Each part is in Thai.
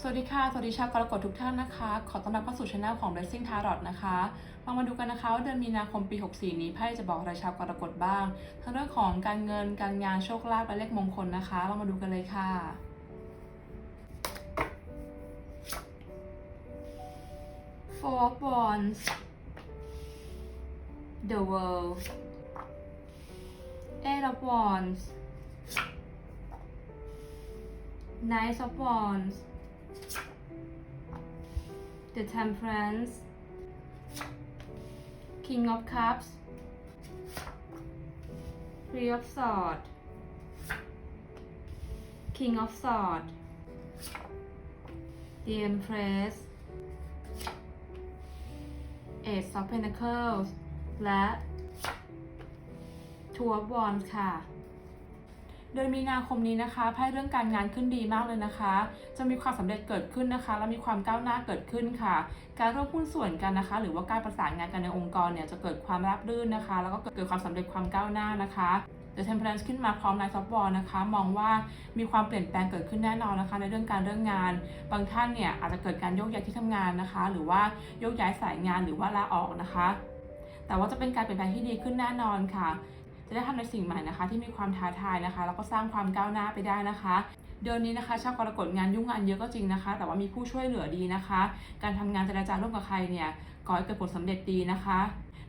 สวัสดีค่ะ สวัสดีชาวกรกฎทุกท่านนะคะ ขอต้อนรับเข้าสู่ช anel ของ Blessing Tarot นะคะ มามาดูกันนะคะว่าเดือนมีนาคมปี 64 นี้ไพ่จะบอกอะไรชาวกรกฎบ้าง ทั้งเรื่องของการเงิน การงาน โชคลาภ และเลขมงคลนะคะ เรามาดูกันเลยค่ะ Four of Wands The World Eight of Wands Knight of Wands The Temperance King of Cups Three of Swords King of Swords The Empress Ace of Pentacles และ Two of Wands ค่ะ เดือนมีนาคมนี้นะคะไพ่เรื่องการงานขึ้นดีมากเลยนะคะ จะมีความสำเร็จเกิดขึ้นนะคะ และมีความก้าวหน้าเกิดขึ้นค่ะ การร่วมหุ้นส่วนกันนะคะ หรือว่าการประสานงานกันในองค์กรเนี่ยจะเกิดความราบรื่นนะคะ แล้วก็เกิดความสำเร็จความก้าวหน้านะคะ The Temperance ขึ้นมาพร้อมนายซอฟต์บอลนะคะ มองว่ามีความเปลี่ยนแปลงเกิดขึ้นแน่นอนนะคะ ในเรื่องการเรื่องงาน บางท่านเนี่ยอาจจะเกิดการโยกย้ายที่ทำงานนะคะ หรือว่าโยกย้ายสายงานหรือว่าลาออกนะคะ แต่ว่าจะเป็นการเปลี่ยนแปลงที่ดีขึ้นแน่นอนค่ะ จะได้ทำในสิ่งใหม่นะคะ ที่มีความท้าทายนะคะ แล้วก็สร้างความก้าวหน้าไปได้นะคะเดือนนี้นะคะชาวกรกฎงานยุ่งงานเยอะก็จริงนะคะ แต่ว่ามีผู้ช่วยเหลือดีนะคะ การทำงานเจรจาร่วมกับใครเนี่ยก่อให้เกิดผลสำเร็จดีนะคะ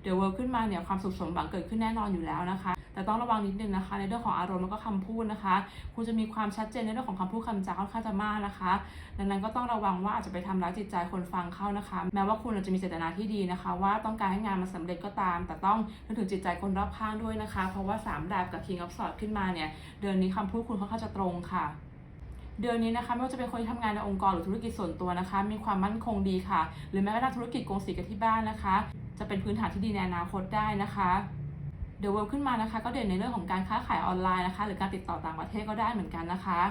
เดี๋ยวเวิร์ขึ้นมาเนี่ยความสุขสมหวังเกิดขึ้นแน่นอนอยู่แล้วนะคะ แต่ต้องระวังนิดนึงนะคะ ในเรื่องของอารมณ์แล้วก็คำพูดนะคะ คุณจะมีความชัดเจนในเรื่องของคำพูดคำจาค่อนข้างจะมากนะคะ ดังนั้นก็ต้องระวังว่าอาจจะไปทำร้ายจิตใจคนฟังเข้านะคะ แม้ว่าคุณอาจะมีเจตนาที่ดีนะคะ ว่าต้องการให้งานมันสำเร็จก็ตาม แต่ต้องนึกถึงจิตใจคนรอบข้างด้วยนะคะ เพราะว่าสามดาบกับ King of s w o r d ขึ้นมาเนี่ยเดือนนี้คำพูดคุณค่อนข้างจะตรงค่ะ เดือนนี้นะคะไม่ว่าจะเป็นคนที่ทำงานในองค์กรหรือธุรกิจส่วนตัวนะคะ มีความมั่นคงดีค่ะ หรือแม้กระทั่งธุรกิจกงสีกันที่บ้านนะคะ จะเป็นพื้นฐานที่ดีในอนาคตได้นะคะเดี๋ยวเวิร์ขึ้นมานะคะ ก็เด่นในเรื่องของการค้าขายออนไลน์นะคะ หรือการติดต่อต่างประเทศก็ได้เหมือนกันนะคะ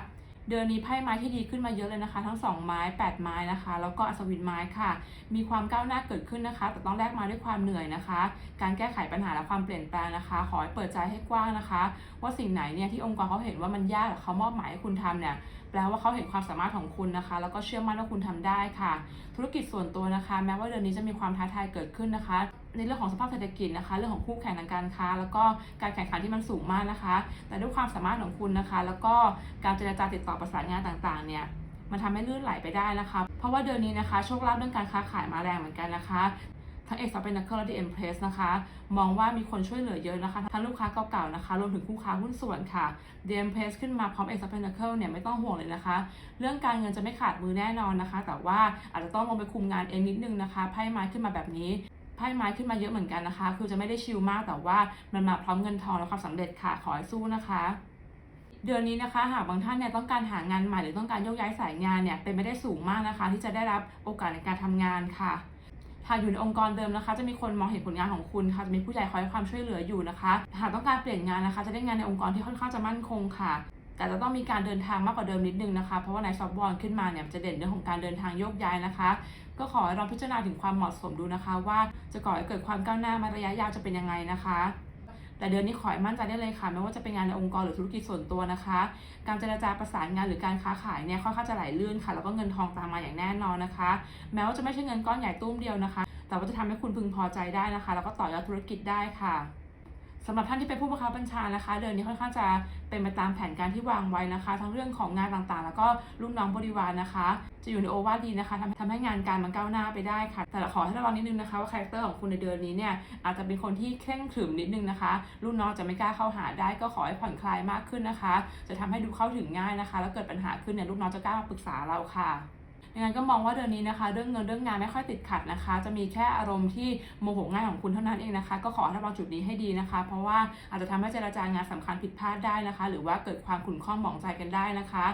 เดือนนี้ไพ่ไม้ที่ดีขึ้นมาเยอะเลยนะคะ ทั้ง 2 ไม้ 8 ไม้นะคะ แล้วก็อัศวินไม้ค่ะ มีความก้าวหน้าเกิดขึ้นนะคะ แต่ต้องแลกมาด้วยความเหนื่อยนะคะ การแก้ไขปัญหาและความเปลี่ยนแปลงนะคะ ขอให้เปิดใจให้กว้างนะคะ ว่าสิ่งไหนเนี่ยที่องค์กรเขาเห็นว่ามันยากเขามอบหมายให้คุณทำเนี่ย ลว่าเขาเห็นความสามารถของคุณนะคะ แล้วก็เชื่อมั่นว่าคุณทำได้ค่ะ ธุรกิจส่วนตัวนะคะ แม้ว่าเดือนนี้จะมีความท้าทายเกิดขึ้นนะคะ ในเรื่องของสภาพเศรษฐกิจนะคะ เรื่องของคู่แข่งทางการค้า แล้วก็การแข่งขันที่มันสูงมากนะคะ แต่ด้วยความสามารถของคุณนะคะ แล้วก็การเจรจาติดต่อประสานงานต่างๆ เนี่ยมันทำให้ลื่นไหลไปได้นะคะ เพราะว่าเดือนนี้นะคะ โชคลาภเรื่องการค้าขายมาแรงเหมือนกันนะคะ ทั้งเอกซ์เป็นนักและดีเอ็มเพรสนะคะ มองว่ามีคนช่วยเหลือเยอะนะคะ ทั้งลูกค้าเก่าๆนะคะ รวมถึงคู่ค้าหุ้นส่วนค่ะดีเอ็มเพรสขึ้นมาพร้อมเอกซ์เป็นนักเนี่ยไม่ต้องห่วงเลยนะคะ เรื่องการเงินจะไม่ขาดมือแน่นอนนะคะ แต่ว่าอาจจะต้องลงไปคุมงานเองนิดนึงนะคะ ไพ่ไม้ขึ้นมาแบบนี้ไพ่ไม้ขึ้นมาเยอะเหมือนกันนะคะ คือจะไม่ได้ชิลมากแต่ว่ามันมาพร้อมเงินทองและความสำเร็จค่ะ ขอให้สู้นะคะ เดือนนี้นะคะหากบางท่านเนี่ยต้องการหางานใหม่หรือต้องการโยกย้ายสายงานเนี่ยเป็นไม่ได้สูงมากนะคะ ที่จะได้รับโอกาสในการทำงานค่ะ หากอยู่ในองค์กรเดิมนะคะ จะมีคนมองเห็นผลงานของคุณค่ะจะมีผู้ใหญ่คอยให้ความช่วยเหลืออยู่นะคะ หากต้องการเปลี่ยนงานนะคะ จะได้งานในองค์กรที่ค่อนข้างจะมั่นคงค่ะแต่จะต้องมีการเดินทางมากกว่าเดิมนิดนึงนะคะ เพราะว่าในซอฟต์บอลขึ้นมาเนี่ยจะเด่นเรื่องของการเดินทางโยกย้ายนะคะ ก็ขอให้ลองพิจารณาถึงความเหมาะสมดูนะคะ ว่าจะก่อให้เกิดความก้าวหน้ามาระยะยาวจะเป็นยังไงนะคะ แต่เดือนนี้ขอให้มั่นใจได้เลยค่ะไม่ว่าจะเป็นงานในองค์กรหรือธุรกิจส่วนตัวนะคะ การเจรจาประสานงานหรือการค้าขายเนี่ยค่อนข้างจะไหลลื่นค่ะ แล้วก็เงินทองตามมาอย่างแน่นอนนะคะ แม้ว่าจะไม่ใช่เงินก้อนใหญ่ตุ้มเดียวนะคะ แต่ว่าจะทำให้คุณพึงพอใจได้นะคะ แล้วก็ต่อยอดธุรกิจได้ค่ะ สำหรับท่านที่เป็นผู้บังคับบัญชานะคะ เดือนนี้ค่อนข้างจะเป็นไปตามแผนการที่วางไว้นะคะ ทั้งเรื่องของงานต่างๆ แล้วก็ลูกน้องบริวารนะคะ จะอยู่ในโอวาทดีนะคะทำทำให้งานการมันก้าวหน้าไปได้ค่ะ แต่ขอให้ระวังนิดนึงนะคะว่าคาแรคเตอร์ของคุณในเดือนนี้เนี่ยอาจจะเป็นคนที่เคร่งขรึมนิดนึงนะคะลูกน้องจะไม่กล้าเข้าหาได้ก็ขอให้ผ่อนคลายมากขึ้นนะคะ จะทำให้ดูเข้าถึงง่ายนะคะ แล้วเกิดปัญหาขึ้นเนี่ยลูกน้องจะกล้ามาปรึกษาเราค่ะ ยังไงก็มองว่าเดือนนี้นะคะ เรื่องเงินเรื่องงานไม่ค่อยติดขัดนะคะ จะมีแค่อารมณ์ที่โมโหง่ายของคุณเท่านั้นเองนะคะ ก็ขอให้ระวังจุดนี้ให้ดีนะคะ เพราะว่าอาจจะทำให้เจรจางานสำคัญผิดพลาดได้นะคะ หรือว่าเกิดความขุ่นข้องหมองใจกันได้นะคะ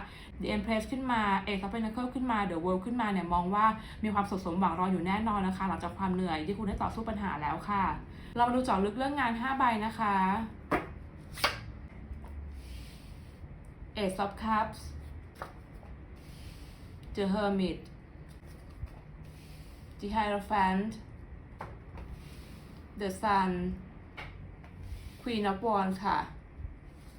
The Empress ขึ้นมา A of Pentacles ขึ้นมา The World ขึ้นมาเนี่ยมองว่ามีความสดสมหวังรออยู่แน่นอนนะคะ หลังจากความเหนื่อยที่คุณได้ต่อสู้ปัญหาแล้วค่ะ เรามาดูเจาะลึกเรื่องงาน 5 ใบนะคะ Ace of Cups The Hermit The Hierophant The Sun Queen of Wands ค่ะ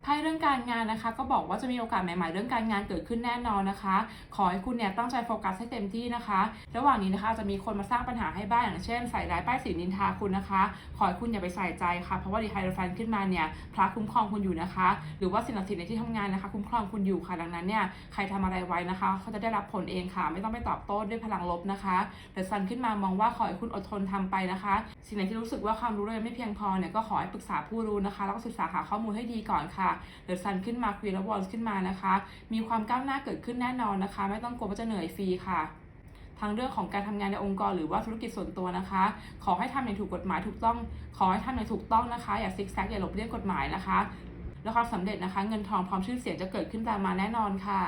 ไพ่เรื่องการงานนะคะ ก็บอกว่าจะมีโอกาสใหม่ๆ เรื่องการงานเกิดขึ้นแน่นอนนะคะ ขอให้คุณเนี่ยตั้งใจโฟกัสให้เต็มที่นะคะ ระหว่างนี้นะคะจะมีคนมาสร้างปัญหาให้บ้างอย่างเช่นใส่ร้ายป้ายสีนินทาคุณนะคะ ขอให้คุณอย่าไปใส่ใจค่ะ เพราะว่าดีไฮโดรฟันขึ้นมาเนี่ยพระคุ้มครองคุณอยู่นะคะ หรือว่าสิ่งศักดิ์สิทธิ์ในที่ทำงานนะคะ คุ้มครองคุณอยู่ค่ะดังนั้นเนี่ยใครทำอะไรไว้นะคะเขาจะได้รับผลเองค่ะ ไม่ต้องไปตอบโต้ด้วยพลังลบนะคะเดอะซันขึ้นมามองว่าขอให้คุณอดทนทำไปนะคะ สิ่งไหนที่รู้สึกว่าความรู้เรายังไม่เพียงพอเนี่ยก็ขอให้ปรึกษาผู้รู้นะคะแล้วก็ศึกษาหาข้อมูลให้ดีก่อนค่ะเดอะซันขึ้นมาควีนและวอลขึ้นมานะคะ มีความก้าวหน้าเกิดขึ้นแน่นอนนะคะ ไม่ต้องกลัวว่าจะเหนื่อยฟรีค่ะทั้งเรื่องของการทำงานในองค์กรหรือว่าธุรกิจส่วนตัวนะคะ ขอให้ทำอย่างถูกกฎหมายถูกต้อง ขอให้ทำอย่างถูกต้องนะคะ อย่าซิกแซกอย่าหลบเลี่ยงกฎหมายนะคะ แล้วความสำเร็จนะคะ เงินทองพร้อมชื่อเสียงจะเกิดขึ้นตามมาแน่นอนค่ะ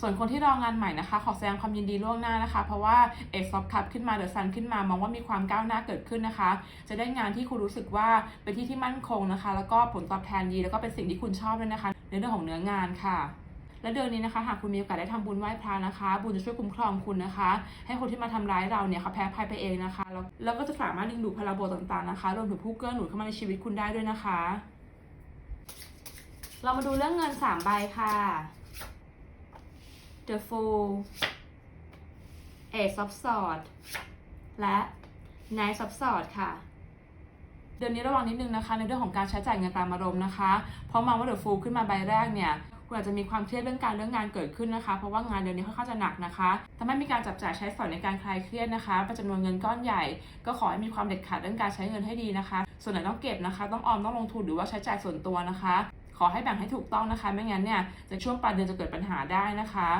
ส่วนคนที่รองานใหม่นะคะ ขอแสดงความยินดีล่วงหน้านะคะ เพราะว่าเอซอฟคัพขึ้นมาเดอะซันขึ้นมามองว่ามีความก้าวหน้าเกิดขึ้นนะคะ จะได้งานที่คุณรู้สึกว่าเป็นที่ที่มั่นคงนะคะ แล้วก็ผลตอบแทนดีแล้วก็เป็นสิ่งที่คุณชอบด้วยนะคะ ในเรื่องของเนื้องานค่ะและเดือนนี้นะคะหากคุณมีโอกาสได้ทำบุญไหว้พระนะคะ บุญจะช่วยคุ้มครองคุณนะคะ ให้คนที่มาทำร้ายเราเนี่ยเขาแพ้ภัยไปเองนะคะแล้วแล้วก็จะสามารถดึงดูดพลังบวกต่างๆนะคะรวมถึงผู้เกื้อหนุนเข้ามาในชีวิตคุณได้ด้วยนะคะ เรามาดูเรื่องเงินสามใบค่ะ The Fool Ace of Swords และ Knight of Swords ค่ะเดือนนี้ระวังนิดนึงนะคะ ในเรื่องของการใช้จ่ายเงินตามอารมณ์นะคะ เพราะมาว่า The Fool ขึ้นมาใบแรกเนี่ยคุณอาจจะมีความเครียดเรื่องการเรื่องงานเกิดขึ้นนะคะ เพราะว่างานเดือนนี้ค่อนข้างจะหนักนะคะทำให้มีการจับจ่ายใช้สอยในการคลายเครียดนะคะเป็นจำนวนเงินก้อนใหญ่ ก็ขอให้มีความเด็ดขาดเรื่องการใช้เงินให้ดีนะคะ ส่วนไหนต้องเก็บนะคะ ต้องออมต้องลงทุนหรือว่าใช้จ่ายส่วนตัวนะคะ ขอให้แบ่งให้ถูกต้องนะคะ ไม่งั้นเนี่ยจะช่วงปลายเดือนจะเกิดปัญหาได้นะคะ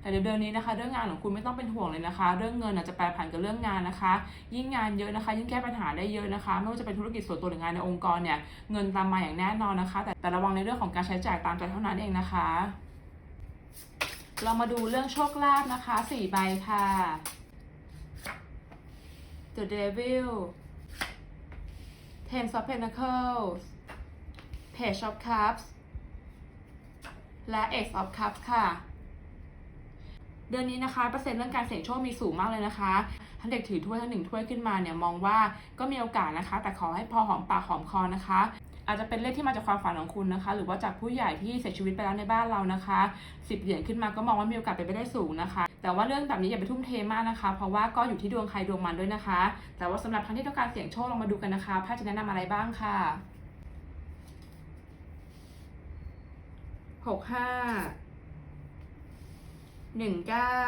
แต่เดือนนี้นะคะเรื่องงานของคุณไม่ต้องเป็นห่วงเลยนะคะ เรื่องเงินอาจจะแปรผันกับเรื่องงานนะคะ ยิ่งงานเยอะนะคะ ยิ่งแก้ปัญหาได้เยอะนะคะ ไม่ว่าจะเป็นธุรกิจส่วนตัวหรืองานในองค์กรเนี่ยเงินตามมาอย่างแน่นอนนะคะ แต่แต่ระวังในเรื่องของการใช้จ่ายตามใจเท่านั้นเองนะคะ เรามาดูเรื่องโชคลาภนะคะสี่ใบค่ะ The Devil Ten of Pentacles Page of Cups และ Ace of Cups ค่ะ เดือนนี้นะคะเปอร์เซ็นต์เรื่องการเสี่ยงโชคมีสูงมากเลยนะคะทั้งเด็กถือถ้วยทั้งหนึ่งถ้วยขึ้นมาเนี่ยมองว่าก็มีโอกาสนะคะ แต่ขอให้พอหอมปากหอมคอนะคะ อาจจะเป็นเลขที่มาจากความฝันของคุณนะคะ หรือว่าจากผู้ใหญ่ที่เสียชีวิตไปแล้วในบ้านเรานะคะสิบเหรียญขึ้นมาก็มองว่ามีโอกาสเป็นไปได้สูงนะคะแต่ว่าเรื่องแบบนี้อย่าไปทุ่มเทมากนะคะ เพราะว่าก็อยู่ที่ดวงใครดวงมันด้วยนะคะ แต่ว่าสำหรับท่านที่ต้องการเสี่ยงโชคลองมาดูกันนะคะไพ่จะแนะนำอะไรบ้างค่ะ หกห้าหนึ่งเก้า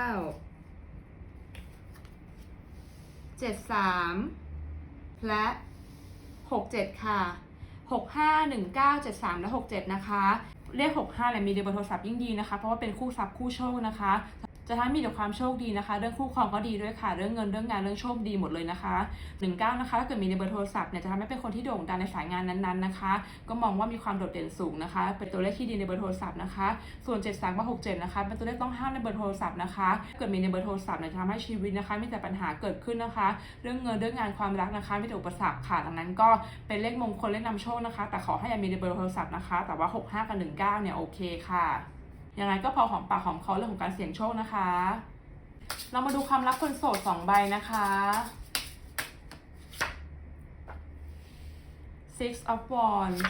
เจ็ดสามและหกเจ็ดค่ะหกห้าหนึ่งเก้าเจ็ดสามและหกเจ็ดนะคะเลขหกห้าแหละมีเบอร์โทรศัพท์ยิ่งดีนะคะ เพราะว่าเป็นคู่ทรัพย์คู่โชคนะคะ จะทำให้มีแต่ความโชคดีนะคะ เรื่องคู่ครองก็ดีด้วยค่ะ เรื่องเงินเรื่องงานเรื่องโชคดีหมดเลยนะคะหนึ่งเก้านะคะถ้าเกิดมีในเบอร์โทรศัพท์เนี่ยจะทำให้เป็นคนที่โด่งดังในสายงานนั้นๆนะคะ ก็มองว่ามีความโดดเด่นสูงนะคะ เป็นตัวเลขที่ดีในเบอร์โทรศัพท์นะคะ ส่วน 7 3กับ6 7นะคะเป็นตัวเลขต้องห้ามในเบอร์โทรศัพท์นะคะ เกิดมีในเบอร์โทรศัพท์เนี่ยจะทำให้ชีวิตนะคะ มีแต่ปัญหาเกิดขึ้นนะคะ เรื่องเงินเรื่องงานความรักนะคะมีแต่อุปสรรคค่ะดังนั้นก็เป็นเลขมงคลเลขนำโชคนะคะ แต่ขอให้อย่ามีในเบอร์โทรศัพท์นะคะ แต่ว่า 6 5 กับ 19 เนี่ยโอเคค่ะ ยังไงก็พอหอมปากหอมคอเรื่องของการเสี่ยงโชคนะคะ เรามาดูความรักคนโสดสองใบนะคะ Six of Wands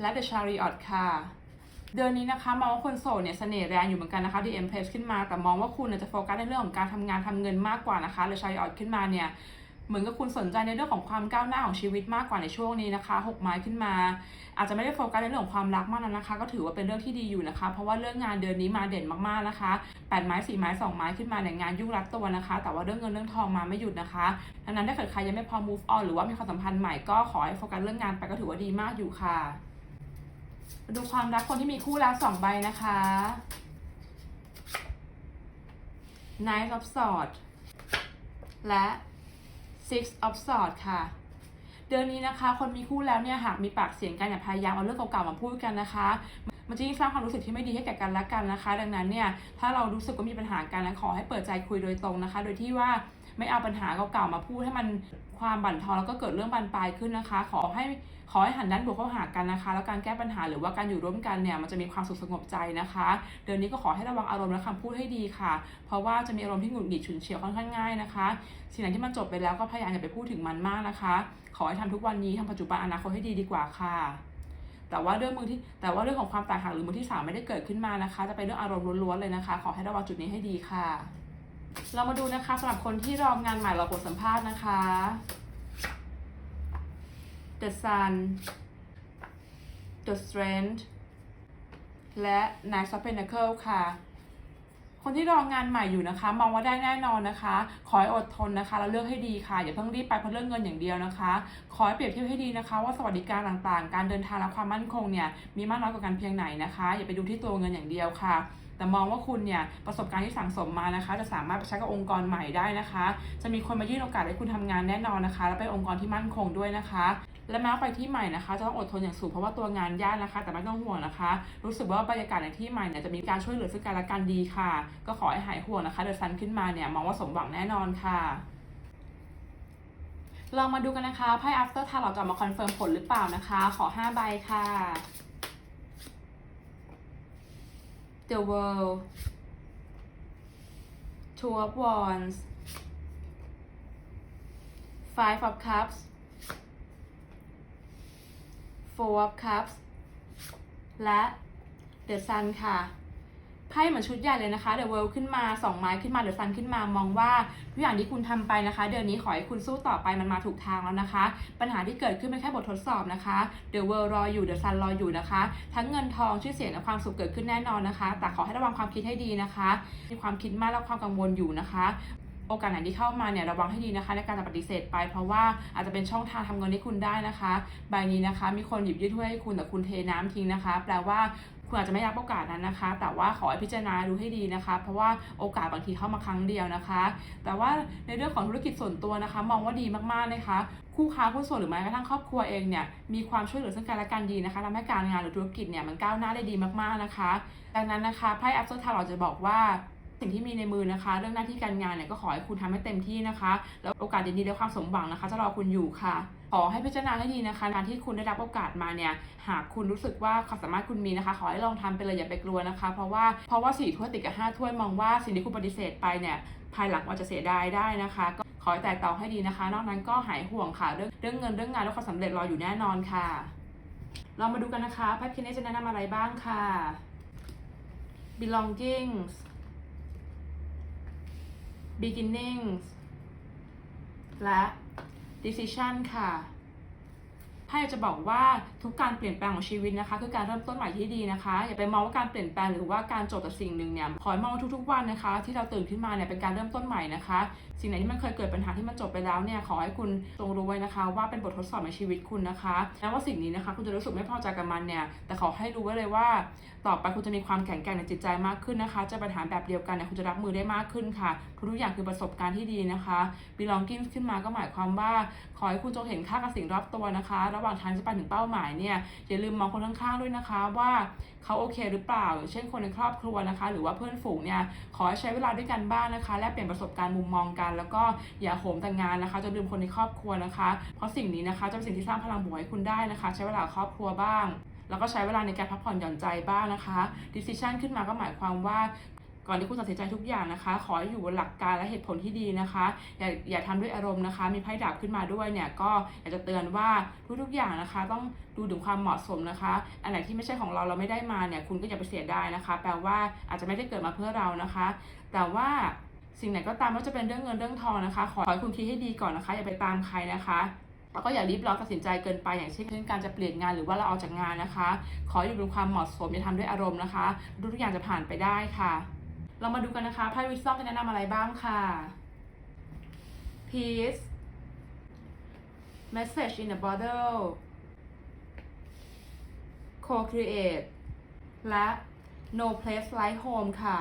และ The Chariot ค่ะ เดือนนี้นะคะมองว่าคนโสดเนี่ยเสน่ห์แรงอยู่เหมือนกันนะคะ The Empress ขึ้นมา แต่มองว่าคุณจะโฟกัสในเรื่องของการทำงานทำเงินมากกว่านะคะ The Chariot ขึ้นมาเนี่ย เหมือนกับคุณสนใจในเรื่องของความก้าวหน้าของชีวิตมากกว่าในช่วงนี้นะคะหกไม้ขึ้นมา อาจจะไม่ได้โฟกัสในเรื่องของความรักมากนักนะคะ ก็ถือว่าเป็นเรื่องที่ดีอยู่นะคะ เพราะว่าเรื่องงานเดือนนี้มาเด่นมากๆนะคะแปดไม้สี่ไม้สองไม้ขึ้นมาในงานยุ่งรัดตัวนะคะ แต่ว่าเรื่องเงินเรื่องทองมาไม่หยุดนะคะดังนั้นถ้าเกิดใครยังไม่พอ move on หรือว่ามีความสัมพันธ์ใหม่ก็ขอให้โฟกัสเรื่องงานไปก็ถือว่าดีมากอยู่ค่ะ ดูความรักคนที่มีคู่แล้วสองใบนะคะ Nine of Swords และ Six of Swords ค่ะ เดือนนี้นะคะ คนมีคู่แล้วเนี่ยหากมีปากเสียงกันอย่าพยายามเอาเรื่องเก่าๆมาพูดกันนะคะมันจะยิ่งสร้างความรู้สึกที่ไม่ดีให้แก่กันและกันนะคะ ดังนั้นเนี่ยถ้าเรารู้สึกว่ามีปัญหากันนะขอให้เปิดใจคุยโดยตรงนะคะ โดยที่ว่า ไม่เอาปัญหาเก่าๆมาพูดให้มันความบั่นทอนแล้วก็เกิดเรื่องบานปลายขึ้นนะคะ ขอให้ขอให้หันด้านบวกเข้าหากันนะคะ แล้วการแก้ปัญหาหรือว่าการอยู่ร่วมกันเนี่ยมันจะมีความสุขสงบใจนะคะ เดือนนี้ก็ขอให้ระวังอารมณ์และคำพูดให้ดีค่ะ เพราะว่าจะมีอารมณ์ที่หงุดหงิดฉุนเฉียวค่อนข้างง่ายนะคะสิ่งไหนที่มันจบไปแล้วก็พยายามอย่าไปพูดถึงมันมากนะคะ ขอให้ทำทุกวันนี้ทำปัจจุบันอนาคตให้ดีดีกว่าค่ะแต่ว่าเรื่องมือที่แต่ว่าเรื่องของความแตกหักหรือมือที่สามไม่ได้เกิดขึ้นมานะคะ จะเป็นเรื่องอารมณ์ล้วนๆเลยนะคะ ขอให้ระวังจุดนี้ให้ดีค่ะ เรามาดูนะคะสำหรับคนที่รองานใหม่รอบทสัมภาษณ์นะคะ The Sun The Strength และ Knight of Pentacles ค่ะ คนที่รองานใหม่อยู่นะคะ มองว่าได้แน่นอนนะคะ ขอให้อดทนนะคะ แล้วเลือกให้ดีค่ะ อย่าเพิ่งรีบไปเพราะเรื่องเงินอย่างเดียวนะคะ ขอให้เปรียบเทียบให้ดีนะคะ ว่าสวัสดิการต่างๆ การเดินทางและความมั่นคงเนี่ย มีมากน้อยกว่ากันเพียงไหนนะคะ อย่าไปดูที่ตัวเงินอย่างเดียวค่ะ แต่มองว่าคุณเนี่ยประสบการณ์ที่สั่งสมมานะคะ จะสามารถไปใช้กับองค์กรใหม่ได้นะคะ จะมีคนมายื่นโอกาสให้คุณทำงานแน่นอนนะคะ และเป็นองค์กรที่มั่นคงด้วยนะคะและแม้ไปที่ใหม่นะคะจะต้องอดทนอย่างสูงเพราะว่าตัวงานยากนะคะ แต่ไม่ต้องห่วงนะคะ รู้สึกว่าบรรยากาศในที่ใหม่เนี่ยจะมีการช่วยเหลือซึ่งกันและกันดีค่ะ ก็ขอให้หายห่วงนะคะเดอะซันขึ้นมาเนี่ยมองว่าสมหวังแน่นอนค่ะลองมาดูกันนะคะไพ่ after ทาเราจะมาคอนเฟิร์มผลหรือเปล่านะคะ ขอ 5 ใบค่ะ The World Two of Wands Five of Cups Four of Cups และ The Sun ค่ะ ไพ่เหมือนชุดใหญ่เลยนะคะ The World ขึ้นมาสองไม้ขึ้นมา The Sun ขึ้นมามองว่าทุกอย่างที่คุณทำไปนะคะ เดือนนี้ขอให้คุณสู้ต่อไปมันมาถูกทางแล้วนะคะ ปัญหาที่เกิดขึ้นเป็นแค่บททดสอบนะคะ The World รออยู่ The Sun รออยู่นะคะ ทั้งเงินทองชื่อเสียงและความสุขเกิดขึ้นแน่นอนนะคะ แต่ขอให้ระวังความคิดให้ดีนะคะ มีความคิดมากและความกังวลอยู่นะคะโอกาสไหนที่เข้ามาเนี่ยระวังให้ดีนะคะ ในการจะปฏิเสธไป เพราะว่าอาจจะเป็นช่องทางทำเงินให้คุณได้นะคะ ใบนี้นะคะ มีคนหยิบยื่นถ้วยให้คุณแต่คุณเทน้ำทิ้งนะคะ แปลว่า คุณอาจจะไม่รับโอกาสนั้นนะคะ แต่ว่าขอให้พิจารณาดูให้ดีนะคะ เพราะว่าโอกาสบางทีเข้ามาครั้งเดียวนะคะ แต่ว่าในเรื่องของธุรกิจส่วนตัวนะคะ มองว่าดีมากๆนะคะคู่ค้าคู่ส่วนหรือแม้กระทั่งครอบครัวเองเนี่ยมีความช่วยเหลือซึ่งกันและกันดีนะคะทำให้การงานหรือธุรกิจเนี่ยมันก้าวหน้าได้ดีมากๆนะคะ ดังนั้นนะคะไพ่ After t a r o จะบอกว่า สิ่งที่มีในมือนะคะ เรื่องหน้าที่การงานเนี่ยก็ขอให้คุณทำให้เต็มที่นะคะ แล้วโอกาสดีๆและความสมหวังนะคะ จะรอคุณอยู่ค่ะ ขอให้พิจารณาให้ดีนะคะการที่คุณได้รับโอกาสมาเนี่ย หากคุณรู้สึกว่าความสามารถคุณมีนะคะ ขอให้ลองทำไปเลยอย่าไปกลัวนะคะ เพราะว่าเพราะว่าสี่ถ้วยติดกับห้าถ้วยมองว่าสิ่งที่คุณปฏิเสธไปเนี่ยภายหลังอาจจะเสียดายได้นะคะ ก็ขอให้แต่ตอให้ดีนะคะ นอกนั้นก็หายห่วงค่ะเรื่องเรื่องเงินเรื่องงานและความสำเร็จรออยู่แน่นอนค่ะ เรามาดูกันนะคะไพ่พินเนจะแนะนำอะไรบ้างค่ะ belongings beginnings และ decision ค่ะไพ่จะบอกว่าทุกการเปลี่ยนแปลงของชีวิตนะคะ คือการเริ่มต้นใหม่ที่ดีนะคะ อย่าไปมองว่าการเปลี่ยนแปลงหรือว่าการจบกับสิ่งหนึ่งเนี่ยขอให้มองว่าทุกๆวันนะคะ ที่เราตื่นขึ้นมาเนี่ยเป็นการเริ่มต้นใหม่นะคะ สิ่งไหนที่มันเคยเกิดปัญหาที่มันจบไปแล้วเนี่ยขอให้คุณจงรู้ไว้นะคะ ว่าเป็นบททดสอบในชีวิตคุณนะคะแม้ว่าสิ่งนี้นะคะ คุณจะรู้สึกไม่พอใจกับมันเนี่ยแต่ขอให้รู้ไว้เลยว่า ต่อไปคุณจะมีความแข็งแกร่งในจิตใจมากขึ้นนะคะ จะปัญหาแบบเดียวกันเนี่ยคุณจะรับมือได้มากขึ้นค่ะทุกๆอย่างคือประสบการณ์ที่ดีนะคะ belonging ขึ้นมาก็หมายความว่า ขอให้คุณจงเห็นค่ากับสิ่งรอบตัวนะคะ ระหว่างทางจะไปถึงเป้าหมายเนี่ยอย่าลืมมองคนข้างๆด้วยนะคะว่าเขาโอเคหรือเปล่า เช่นคนในครอบครัวนะคะ หรือว่าเพื่อนฝูงเนี่ยขอให้ใช้เวลาด้วยกันบ้างนะคะ และเปลี่ยนประสบการณ์มุมมองกัน แล้วก็อย่าโหมแต่งงานนะคะจนลืมคนในครอบครัวนะคะ เพราะสิ่งนี้นะคะจะเป็นสิ่งที่สร้างพลังบวกให้คุณได้นะคะ ใช้เวลาครอบครัวบ้างแล้วก็ใช้เวลาในการพักผ่อนหย่อนใจบ้างนะคะ decision ขึ้นมาก็หมายความว่า ก่อนที่คุณตัดสินใจทุกอย่างนะคะ ขอให้อยู่บนหลักการและเหตุผลที่ดีนะคะ อย่าอย่าทำด้วยอารมณ์นะคะ มีไพ่ดาบขึ้นมาด้วยเนี่ยก็อยากจะเตือนว่าทุกๆอย่างนะคะ ต้องดูถึงความเหมาะสมนะคะ อันไหนที่ไม่ใช่ของเราเราไม่ได้มาเนี่ยคุณก็อย่าไปเสียดายนะคะ แปลว่าอาจจะไม่ได้เกิดมาเพื่อเรานะคะ แต่ว่าสิ่งไหนก็ตามว่าจะเป็นเรื่องเงินเรื่องทองนะคะ ขอให้คุณคิดให้ดีก่อนนะคะ อย่าไปตามใครนะคะแล้วก็อย่ารีบร้อนตัดสินใจเกินไปอย่างเช่นการจะเปลี่ยนงานหรือว่าเราออกจากงานนะคะ ขออยู่บนความเหมาะสมอย่าทำด้วยอารมณ์นะคะทุกอย่างจะผ่านไปได้ค่ะ เรามาดูกันนะคะไพ่วิสซอมจะแนะนำอะไรบ้างค่ะ peace message in a bottle co-create และ no place like home ค่ะ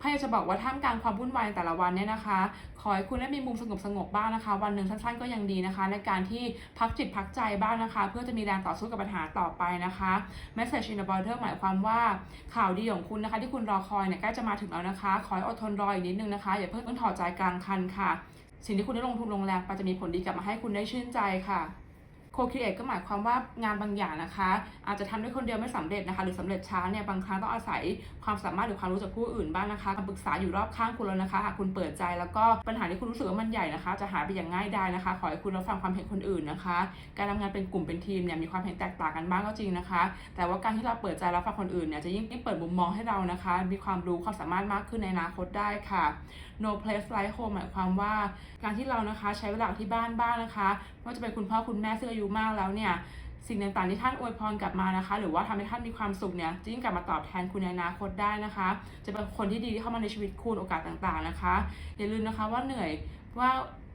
ไพ่จะบอกว่าท่ามกลางความวุ่นวายในแต่ละวันเนี่ยนะคะ ขอให้คุณได้มีมุมสงบสงบบ้างนะคะ วันหนึ่งสั้นๆก็ยังดีนะคะในการที่พักจิตพักใจบ้างนะคะ เพื่อจะมีแรงต่อสู้กับปัญหาต่อไปนะคะ Message in the border หมายความว่าข่าวดีของคุณนะคะ ที่คุณรอคอยเนี่ยใกล้จะมาถึงแล้วนะคะ ขอให้อดทนรออีกนิดนึงนะคะอย่าเพิ่งถอดใจกลางคันค่ะ สิ่งที่คุณได้ลงทุนลงแรงไปจะมีผลดีกลับมาให้คุณได้ชื่นใจค่ะ โคค e เอทก็หมายความว่างานบางอย่างนะคะ อาจจะทำด้วยคนเดียวไม่สำเร็จนะคะ หรือสำเร็จช้าเนี่ยบางครั้งต้องอาศัยความสามารถหรือความรู้จากผู้อื่นบ้างนะคะคำปรึกษาอยู่รอบข้างคุณแล้วนะคะหากคุณเปิดใจแล้วก็ปัญหาที่คุณรู้สึกว่ามันใหญ่นะคะ จะหายไปอย่างง่ายดายนะคะ ขอให้คุณรับฟังความเห็นคนอื่นนะคะ การทำงานเป็นกลุ่มเป็นทีมเนี่ยมีความเห็นแตกต่างกันบ้างก็จริงนะคะ แต่ว่าการที่เราเปิดใจรับฟังคนอื่นเนี่ยจะยิ่งเปิดมุมมองให้เรานะคะ มีความรู้ความสามารถมากขึ้นในอนาคตได้ค่ะ no place like home หมายความว่า การที่เรานะคะใช้เวลาที่บ้านบ้างนะคะไม่ว่าจะเป็นคุณพ่อคุณแม่ซึ่งอายุมากแล้วเนี่ยสิ่งต่างๆที่ท่านอวยพรกลับมานะคะ หรือว่าทำให้ท่านมีความสุขเนี่ยจะยิ่งกลับมาตอบแทนคุณในอนาคตได้นะคะ จะเป็นคนที่ดีที่เข้ามาในชีวิตคุณโอกาสต่างๆนะคะ อย่าลืมนะคะว่าเหนื่อยว่า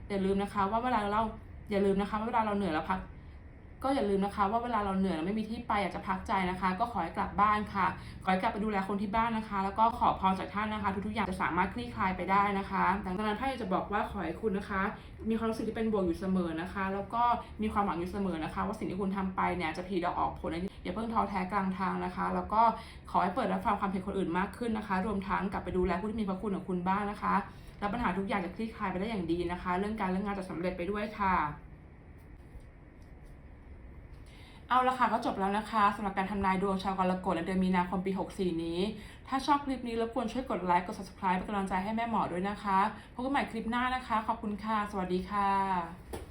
อย่าลืมนะคะว่าเวลาเราอย่าลืมนะคะว่าเวลาเราเหนื่อยแล้วพัก ก็อย่าลืมนะคะ ว่าเวลาเราเหนื่อยแล้วไม่มีที่ไปอยากจะพักใจนะคะ ก็ขอให้กลับบ้านค่ะขอให้กลับไปดูแลคนที่บ้านนะคะ แล้วก็ขอพรจากท่านนะคะ ทุกๆอย่างจะสามารถคลี่คลายไปได้นะคะดังนั้นไพ่จะบอกว่าขอให้คุณนะคะ มีความรู้สึกที่เป็นบวกอยู่เสมอนะคะ แล้วก็มีความหวังอยู่เสมอนะคะ ว่าสิ่งที่คุณทำไปเนี่ยจะผีดอกออกผลอย่าเพิ่งท้อแท้กลางทางนะคะ แล้วก็ขอให้เปิดรับฟังความเห็นคนอื่นมากขึ้นนะคะ รวมทั้งกลับไปดูแลผู้ที่มีพระคุณของคุณบ้างนะคะแล้วปัญหาทุกอย่างจะคลี่คลายไปได้อย่างดีนะคะ เรื่องการเรื่องงานจะสำเร็จไปด้วยค่ะ เอาละค่ะก็จบแล้วนะคะสำหรับการทำนายดวงชาวกรกฎและเดือนมีนาคมปี 64 นี้ ถ้าชอบคลิปนี้รบกวนช่วยกดไลค์กด subscribe เป็นกำลังใจให้แม่หมอด้วยนะคะพบกันใหม่คลิปหน้านะคะ ขอบคุณค่ะ สวัสดีค่ะ